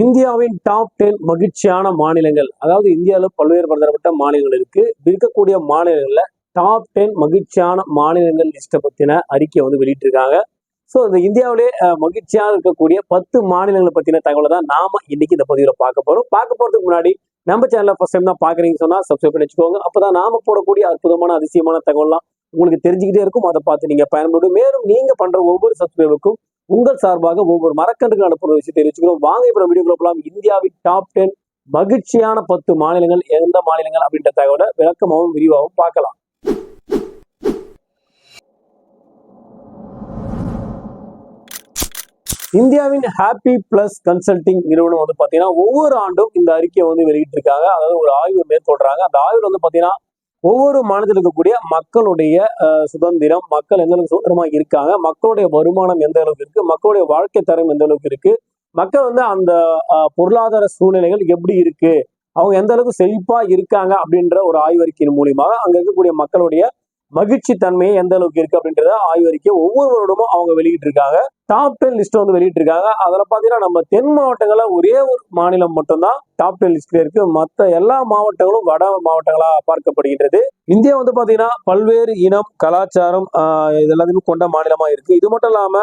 இந்தியாவின் top ten மகிழ்ச்சியான மாநிலங்கள். அதாவது இந்தியாவில் பல்வேறு பலதரப்பட்ட மாநிலங்கள் இருக்கு. இருக்கக்கூடிய மாநிலங்கள்ல டாப் டென் மகிழ்ச்சியான மாநிலங்கள் லிஸ்ட்டை பத்தின அறிக்கை வந்து வெளியிட்டிருக்காங்க. ஸோ இந்த இந்தியாவிலே மகிழ்ச்சியாக இருக்கக்கூடிய பத்து மாநிலங்களை பத்தின தகவலை தான் நாம இன்னைக்கு இந்த பதிவில் பார்க்க போறோம். பார்க்க போறதுக்கு முன்னாடி நம்ம சேனல்ல ஃபர்ஸ்ட் டைம் தான் பாக்குறீங்கன்னு சொன்னா சப்ஸ்கிரைப் பண்ணி வச்சுக்கோங்க. அப்பதான் நாம போடக்கூடிய அற்புதமான அதிசயமான தகவல்லாம் உங்களுக்கு தெரிஞ்சுக்கிட்டே இருக்கும். அதை பார்த்து நீங்க பயன்படும். மேலும் நீங்க பண்ற ஒவ்வொரு சப்ஸ்கிரைபுக்கும் உங்கள் சார்பாக ஒவ்வொரு மரக்கன்றுக்கு அனுப்புற விஷயம் தெரிவிச்சுக்கிறோம். வாங்க இப்போ வீடியோ போலாம். இந்தியாவின் டாப் டென் மகிழ்ச்சியான பத்து மாநிலங்கள் எந்த மாநிலங்கள் அப்படின்ற தகவலை விளக்கமாகவும் விரிவாகவும் பார்க்கலாம். இந்தியாவின் ஹாப்பி பிளஸ் கன்சல்டிங் நிறுவனம் வந்து பாத்தீங்கன்னா ஒவ்வொரு ஆண்டும் இந்த அறிக்கையை வந்து வெளியிட்டிருக்காங்க. அதாவது ஒரு ஆய்வு மேற்கொள்றாங்க. அந்த ஆய்வு வந்து பாத்தீங்கன்னா ஒவ்வொரு மாநிலத்தில் இருக்கக்கூடிய மக்களுடைய சுதந்திரம் மக்கள் எந்த அளவுக்கு சுதந்திரமா இருக்காங்க மக்களுடைய வருமானம் எந்த அளவுக்கு இருக்கு மக்களுடைய வாழ்க்கை தரம் எந்த அளவுக்கு இருக்கு மக்கள் வந்து அந்த பொருளாதார சூழ்நிலைகள் எப்படி இருக்கு அவங்க எந்த அளவுக்கு செழிப்பா இருக்காங்க அப்படின்ற ஒரு ஆய்வறிக்கையின் மூலியமாக அங்க இருக்கக்கூடிய மக்களுடைய மகிழ்ச்சி தன்மையை எந்த அளவுக்கு இருக்கு அப்படின்றத ஆய்வறிக்கை ஒவ்வொரு வருடமும் அவங்க வெளியிட்டு இருக்காங்க டாப் டென் லிஸ்ட் வந்து வெளியிட்டிருக்காங்க. அதுல பாத்தீங்கன்னா நம்ம தென் மாவட்டங்கள்ல ஒரே ஒரு மாநிலம் மட்டும்தான் டாப் டென் லிஸ்ட்ல இருக்கு. மற்ற எல்லா மாவட்டங்களும் வட மாவட்டங்களா பார்க்கப்படுகின்றது. இந்தியா வந்து பாத்தீங்கன்னா பல்வேறு இனம் கலாச்சாரம் இது எல்லாத்தையுமே கொண்ட மாநிலமா இருக்கு. இது மட்டும் இல்லாம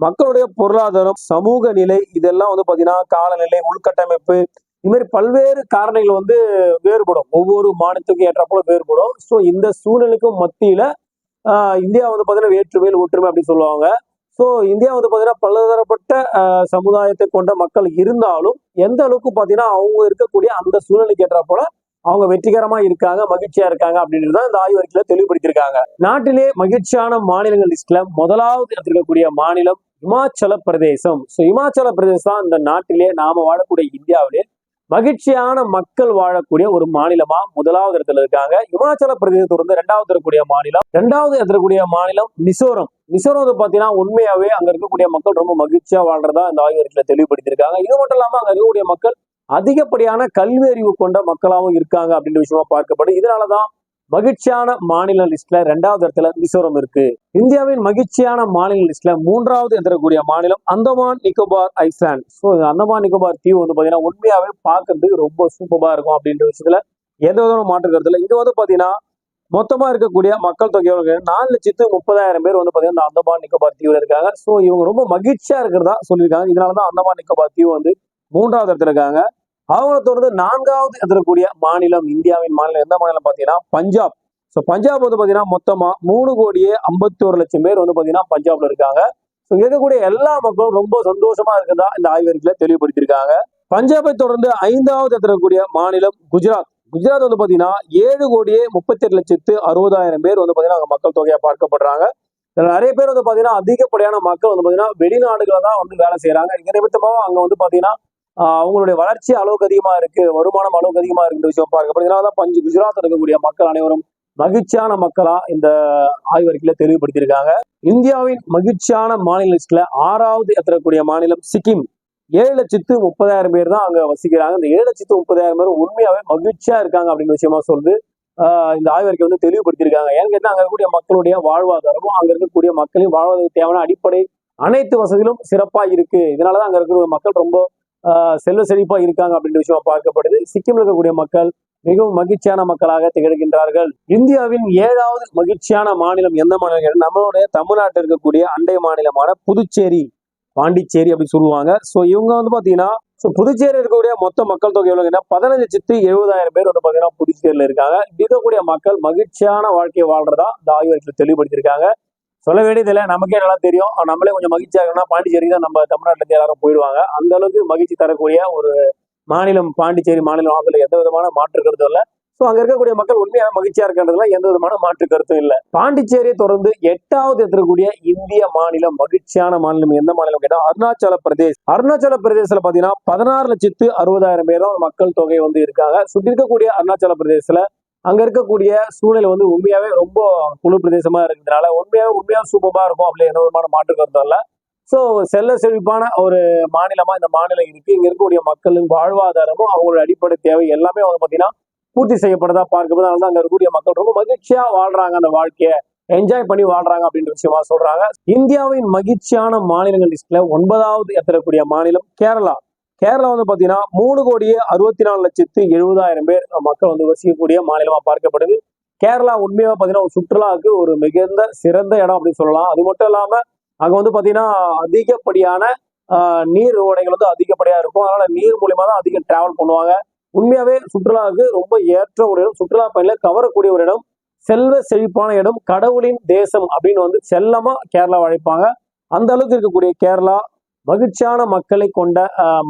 மக்களுடைய பொருளாதாரம் சமூக நிலை இதெல்லாம் வந்து பாத்தீங்கன்னா காலநிலை உள்கட்டமைப்பு இது மாதிரி பல்வேறு காரணங்கள் வந்து வேறுபடும். ஒவ்வொரு மாநிலத்துக்கும் ஏற்றாப்புல வேறுபடும். ஸோ இந்த சூழ்நிலைக்கும் மத்தியில இந்தியா வந்து பார்த்தீங்கன்னா வேற்றுமையில் ஒற்றுமை அப்படின்னு சொல்லுவாங்க. ஸோ இந்தியா வந்து பார்த்தீங்கன்னா பலதரப்பட்ட சமுதாயத்தை கொண்ட மக்கள் இருந்தாலும் எந்த அளவுக்கு பார்த்தீங்கன்னா அவங்க இருக்கக்கூடிய அந்த சூழ்நிலைக்கு ஏற்றா போல அவங்க வெற்றிகரமா இருக்காங்க மகிழ்ச்சியா இருக்காங்க அப்படின்றது தான் இந்த ஆய்வறிக்கையில தெளிவுபடுத்தியிருக்காங்க. நாட்டிலே மகிழ்ச்சியான மாநிலங்கள் லிஸ்ட்ல முதலாவது இருக்கக்கூடிய மாநிலம் இமாச்சல பிரதேசம். ஸோ இமாச்சல பிரதேசம் தான் இந்த நாட்டிலே நாம வாழக்கூடிய இந்தியாவிலே மகிழ்ச்சியான மக்கள் வாழக்கூடிய ஒரு மாநிலமா முதலாவது இடத்துல இருக்காங்க. இமாச்சல பிரதேசத்தை வந்து ரெண்டாவது இருக்கக்கூடிய மாநிலம் ரெண்டாவது இருக்கக்கூடிய மாநிலம் மிசோரம். மிசோரம் வந்து பாத்தீங்கன்னா உண்மையாவே அங்க இருக்கக்கூடிய மக்கள் ரொம்ப மகிழ்ச்சியா வாழ்றதா இந்த ஆய்வறிக்கையில தெளிவுபடுத்தியிருக்காங்க. இது மட்டும் இல்லாம அங்க இருக்கக்கூடிய மக்கள் அதிகப்படியான கல்வி அறிவு கொண்ட மக்களாகவும் இருக்காங்க அப்படின்ற விஷயமா பார்க்கப்படும் இதனாலதான் மகிழ்ச்சியான மாநில லிஸ்ட்ல ரெண்டாவது இடத்துல மிசோரம் இருக்கு. இந்தியாவின் மகிழ்ச்சியான மாநில லிஸ்ட்ல மூன்றாவது இருக்கக்கூடிய மாநிலம் அந்தமான் நிக்கோபார் ஐஸ்லாண்ட் ஸோ அந்தமான் நிக்கோபார் தீவு வந்து பாத்தீங்கன்னா உண்மையாவே பார்க்கறதுக்கு ரொம்ப சூப்பரா இருக்கும் அப்படின்ற விஷயத்துல எந்த விதமான மாற்று கருத்து இல்லை. இங்க வந்து பாத்தீங்கன்னா மொத்தமா இருக்கக்கூடிய மக்கள் தொகை நாலு லட்சத்து முப்பதாயிரம் பேர் வந்து பாத்தீங்கன்னா இந்த அந்தமான் நிக்கோபார் தீவுல இருக்காங்க. ஸோ இவங்க ரொம்ப மகிழ்ச்சியா இருக்கிறதா சொல்லியிருக்காங்க. இதனாலதான் அந்தமான் நிக்கோபார் தீவு வந்து மூன்றாவது இடத்துல இருக்காங்க. அவங்கள தொடர்ந்து நான்காவது இடத்துல மாநிலம் இந்தியாவின் மாநிலம். எந்த மாநிலம் பார்த்தீங்கன்னா பஞ்சாப். ஸோ பஞ்சாப் வந்து பாத்தீங்கன்னா மொத்தமாக மூணு கோடியே ஐம்பத்தோரு லட்சம் பேர் வந்து பாத்தீங்கன்னா பஞ்சாப்ல இருக்காங்க. ஸோ இருக்கக்கூடிய எல்லா மக்களும் ரொம்ப சந்தோஷமா இருக்குதா இந்த ஆய்வறிக்கையில தெளிவுபடுத்தியிருக்காங்க. பஞ்சாபை தொடர்ந்து ஐந்தாவது இடத்துல இருக்கக்கூடிய மாநிலம் குஜராத். குஜராத் வந்து பாத்தீங்கன்னா ஏழு கோடியே முப்பத்தெட்டு லட்சத்து அறுபதாயிரம் பேர் வந்து பார்த்தீங்கன்னா மக்கள் தொகையாக பார்க்கப்படுறாங்க. நிறைய பேர் வந்து பாத்தீங்கன்னா அதிகப்படியான மக்கள் வந்து பார்த்தீங்கன்னா வெளிநாடுகளை தான் வந்து வேலை செய்யறாங்க இங்க நிமித்தமாக அங்கே வந்து பாத்தீங்கன்னா அவங்களுடைய வளர்ச்சி அளவுக்கு அதிகமா இருக்கு வருமானம் அளவுக்கு அதிகமா இருக்குன்ற விஷயம் பார்க்கப்படுது இதனாலதான் பஞ்சு குஜராத் இருக்கக்கூடிய மக்கள் அனைவரும் மகிழ்ச்சியான மக்களா இந்த ஆய்வறிக்கையில தெளிவுபடுத்தியிருக்காங்க. இந்தியாவின் மகிழ்ச்சியான மாநில லிஸ்ட்ல ஆறாவது எத்தரக்கூடிய மாநிலம் சிக்கிம். ஏழு லட்சத்து முப்பதாயிரம் பேர் தான் அங்க வசிக்கிறாங்க. இந்த ஏழு லட்சத்து முப்பதாயிரம் பேர் உண்மையாவே மகிழ்ச்சியா இருக்காங்க அப்படிங்கிற விஷயமா சொல்லுது. ஆஹ் இந்த ஆய்வறிக்கை வந்து தெளிவுபடுத்தியிருக்காங்க. ஏன்னு கேட்டா அங்க இருக்கக்கூடிய மக்களுடைய வாழ்வாதாரமும் அங்க இருக்கக்கூடிய மக்களின் வாழ்வதற்கு தேவையான அடிப்படை அனைத்து வசதிகளும் சிறப்பா இருக்கு. இதனாலதான் அங்க இருக்கக்கூடிய மக்கள் ரொம்ப செல்வ செழிப்பாக இருக்காங்க அப்படின்ற விஷயம் பார்க்கப்படுது. சிக்கிமில் இருக்கக்கூடிய மக்கள் மிகவும் மகிழ்ச்சியான மக்களாக திகழ்கின்றார்கள். இந்தியாவின் ஏழாவது மகிழ்ச்சியான மாநிலம் எந்த மாநிலம் நம்மளுடைய தமிழ்நாட்டில் இருக்கக்கூடிய அண்டை மாநிலமான புதுச்சேரி பாண்டிச்சேரி அப்படின்னு சொல்லுவாங்க. ஸோ இவங்க வந்து பாத்தீங்கன்னா ஸோ புதுச்சேரி இருக்கக்கூடிய மொத்த மக்கள் தொகை எவ்வளோங்கன்னா பதினஞ்சு லட்சத்து எழுபதாயிரம் பேர் வந்து பார்த்தீங்கன்னா புதுச்சேரியில் இருக்காங்க. இருக்கக்கூடிய மக்கள் மகிழ்ச்சியான வாழ்க்கையை வாழ்றதா இந்த ஆய்வறிக்கையில் தெளிவுபடுத்தியிருக்காங்க. சொல்ல வேண்டியதில்லை நமக்கே நல்லா தெரியும். நம்மளே கொஞ்சம் மகிழ்ச்சியா இருக்கணும்னா பாண்டிச்சேரி தான் நம்ம தமிழ்நாட்டிலேருந்து எல்லாரும் போயிடுவாங்க. அந்த அளவுக்கு மகிழ்ச்சி தரக்கூடிய ஒரு மாநிலம் பாண்டிச்சேரி மாநிலம் ஆகல. எந்த விதமான மாற்று கருத்தும் இல்லை. ஸோ அங்க இருக்கக்கூடிய மக்கள் உண்மையாக மகிழ்ச்சியா இருக்கின்றதுல எந்த விதமான மாற்று கருத்தும் இல்லை. பாண்டிச்சேரியை தொடர்ந்து எட்டாவது இருக்கக்கூடிய இந்திய மாநிலம் மகிழ்ச்சியான மாநிலம் எந்த மாநிலம் கேட்டால் அருணாச்சல பிரதேஷ் அருணாச்சல பிரதேசத்துல பாத்தீங்கன்னா பதினாறு லட்சத்து அறுபதாயிரம் பேரும் மக்கள் தொகை வந்து இருக்காங்க. சுற்றி இருக்கக்கூடிய அருணாச்சல பிரதேசத்துல அங்க இருக்கக்கூடிய சூழ்நிலை வந்து உண்மையாவே ரொம்ப குழு பிரதேசமா இருக்கிறதுனால உண்மையாவே உண்மையாக சூப்பரா இருக்கும் அப்படி எந்த விதமான மாற்று கருத்தும் இல்லை. ஸோ செல்ல செழிப்பான ஒரு மாநிலமா இந்த மாநிலம் இருக்கு. இங்க இருக்கக்கூடிய மக்களின் வாழ்வாதாரமும் அவங்களோட அடிப்படை தேவை எல்லாமே வந்து பார்த்தீங்கன்னா பூர்த்தி செய்யப்படுறதா பார்க்கும்போது அதனால தான் அங்க இருக்கக்கூடிய மக்கள் ரொம்ப மகிழ்ச்சியா வாழ்றாங்க அந்த வாழ்க்கையை. என்ஜாய் பண்ணி வாழ்றாங்க அப்படின்ற விஷயமா சொல்றாங்க. இந்தியாவின் மகிழ்ச்சியான மாநிலங்கள் லிஸ்ட்ல ஒன்பதாவது எத்தரக்கூடிய மாநிலம் கேரளா. கேரளா வந்து பார்த்தீங்கன்னா மூணு கோடியே அறுபத்தி நாலு லட்சத்து எழுபதாயிரம் பேர் மக்கள் வந்து வசிக்கக்கூடிய மாநிலமாக பார்க்கப்படுது. கேரளா உண்மையாக பார்த்தீங்கன்னா ஒரு சுற்றுலாவுக்கு ஒரு மிகுந்த சிறந்த இடம் அப்படின்னு சொல்லலாம். அது மட்டும் இல்லாமல் அங்கே வந்து பார்த்தீங்கன்னா அதிகப்படியான நீர் ஓடைகள் வந்து அதிகப்படியாக இருக்கும். அதனால் நீர் மூலியமா தான் அதிகம் டிராவல் பண்ணுவாங்க. உண்மையாகவே சுற்றுலாவுக்கு ரொம்ப ஏற்ற ஒரு இடம். சுற்றுலா பயணிகளை கவரக்கூடிய ஒரு இடம். செல்வ செழிப்பான இடம். கடவுளின் தேசம் அப்படின்னு வந்து செல்லமாக கேரளா அழைப்பாங்க. அந்த அளவுக்கு இருக்கக்கூடிய கேரளா மகிழ்ச்சியான மக்களை கொண்ட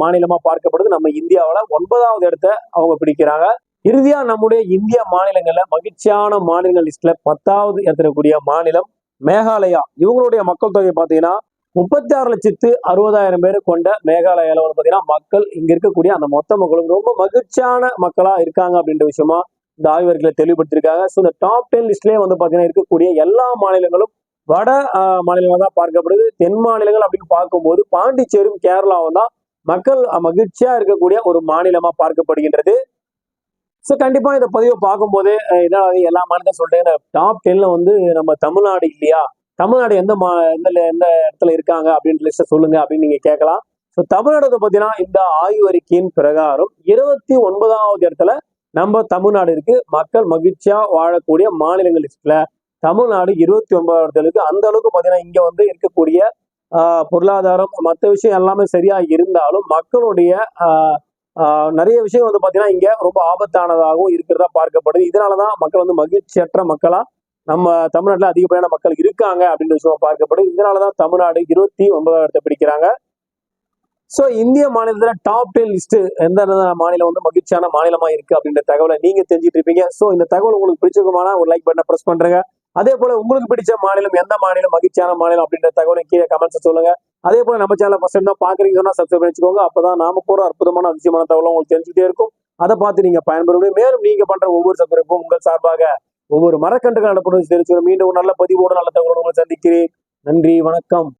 மாநிலமா பார்க்கப்படுது. நம்ம இந்தியாவில் ஒன்பதாவது இடத்த அவங்க பிடிக்கிறாங்க. இறுதியா நம்முடைய இந்திய மாநிலங்கள்ல மகிழ்ச்சியான மாநிலங்கள் லிஸ்ட்ல பத்தாவது இடத்துல மாநிலம் மேகாலயா. இவங்களுடைய மக்கள் தொகை பார்த்தீங்கன்னா முப்பத்தி ஆறு லட்சத்து அறுபதாயிரம் பேர் கொண்ட மேகாலயாவில் வந்து பார்த்தீங்கன்னா மக்கள் இங்க இருக்கக்கூடிய அந்த மொத்த மக்களும் ரொம்ப மகிழ்ச்சியான மக்களா இருக்காங்க அப்படின்ற விஷயமா இந்த ஆய்வர்களை தெளிவுபடுத்திருக்காங்க ஸோ இந்த டாப் டென் லிஸ்ட்லேயே வந்து பார்த்தீங்கன்னா இருக்கக்கூடிய எல்லா மாநிலங்களும் வட மாநிலமாக தான் பார்க்கப்படுது. தென் மாநிலங்கள் அப்படின்னு பார்க்கும்போது பாண்டிச்சேரியும் கேரளாவும் தான் மக்கள் மகிழ்ச்சியா இருக்கக்கூடிய ஒரு மாநிலமா பார்க்கப்படுகின்றது. ஸோ கண்டிப்பா இந்த பதிவை பார்க்கும்போது என்ன எல்லா மாநிலம் சொல்றேன். டாப் டென்ல வந்து நம்ம தமிழ்நாடு இல்லையா? தமிழ்நாடு எந்த மா எந்த எந்த இடத்துல இருக்காங்க அப்படின்ற லிஸ்ட்டை சொல்லுங்க அப்படின்னு நீங்க கேட்கலாம். ஸோ தமிழ்நாடு பார்த்தீங்கன்னா இந்த ஆய்வறிக்கையின் பிரகாரம் இருபத்தி ஒன்பதாவது இடத்துல நம்ம தமிழ்நாடு இருக்கு. மக்கள் மகிழ்ச்சியா வாழக்கூடிய மாநிலங்கள் லிஸ்ட்ல தமிழ்நாடு இருபத்தி ஒன்பதாவது இடத்துல அந்த அளவுக்கு பார்த்தீங்கன்னா இங்க வந்து இருக்கக்கூடிய பொருளாதாரம் மற்ற விஷயம் எல்லாமே சரியா இருந்தாலும் மக்களுடைய நிறைய விஷயம் வந்து பார்த்தீங்கன்னா இங்க ரொம்ப ஆபத்தானதாகவும் இருக்கிறதா பார்க்கப்படுது. இதனாலதான் மக்கள் வந்து மகிழ்ச்சியற்ற மக்களா நம்ம தமிழ்நாட்டில் அதிகப்படியான மக்கள் இருக்காங்க அப்படின்ற விஷயம் பார்க்கப்படுது. இதனாலதான் தமிழ்நாடு இருபத்தி ஒன்பதாவது இடத்தை பிடிக்கிறாங்க. ஸோ இந்திய மாநிலத்தில் டாப் டென் லிஸ்ட் எந்த மாநிலம் வந்து மகிழ்ச்சியான மாநிலமா இருக்கு அப்படின்ற தகவலை நீங்க தெரிஞ்சுட்டு இருப்பீங்க. ஸோ இந்த தகவல் உங்களுக்கு பிடிச்சிருக்குமானா ஒரு லைக் பட்டனை ப்ரெஸ் பண்றேங்க. அதே போல உங்களுக்கு பிடிச்ச மாநிலம் எந்த மாநிலம் மகிழ்ச்சியான மாநிலம் அப்படின்ற தகவலை கீழே கமெண்ட்ஸ் சொல்லுங்க. அதே போல நம்ம சேனல் ஃபர்ஸ்ட் தான் பாக்குறீங்க சொன்னா சப்ஸ்கிரைப் வச்சுக்கோங்க அப்பதான் நாம போற அற்புதமான அதிசயமான தகவலும் உங்களுக்கு தெரிஞ்சுட்டே இருக்கும். அதை பார்த்து நீங்க பயன்பெற மேலும் நீங்க பண்ற ஒவ்வொரு சப்ஸ்கிரைப்பும் உங்கள் சார்பாக ஒவ்வொரு மரக்கன்றுகள் நடப்படும் தெரிஞ்சுக்கணும் மீண்டும் நல்ல பதிவோடு நல்ல தகவலோடு உங்களை சந்திக்கிறேன். நன்றி வணக்கம்.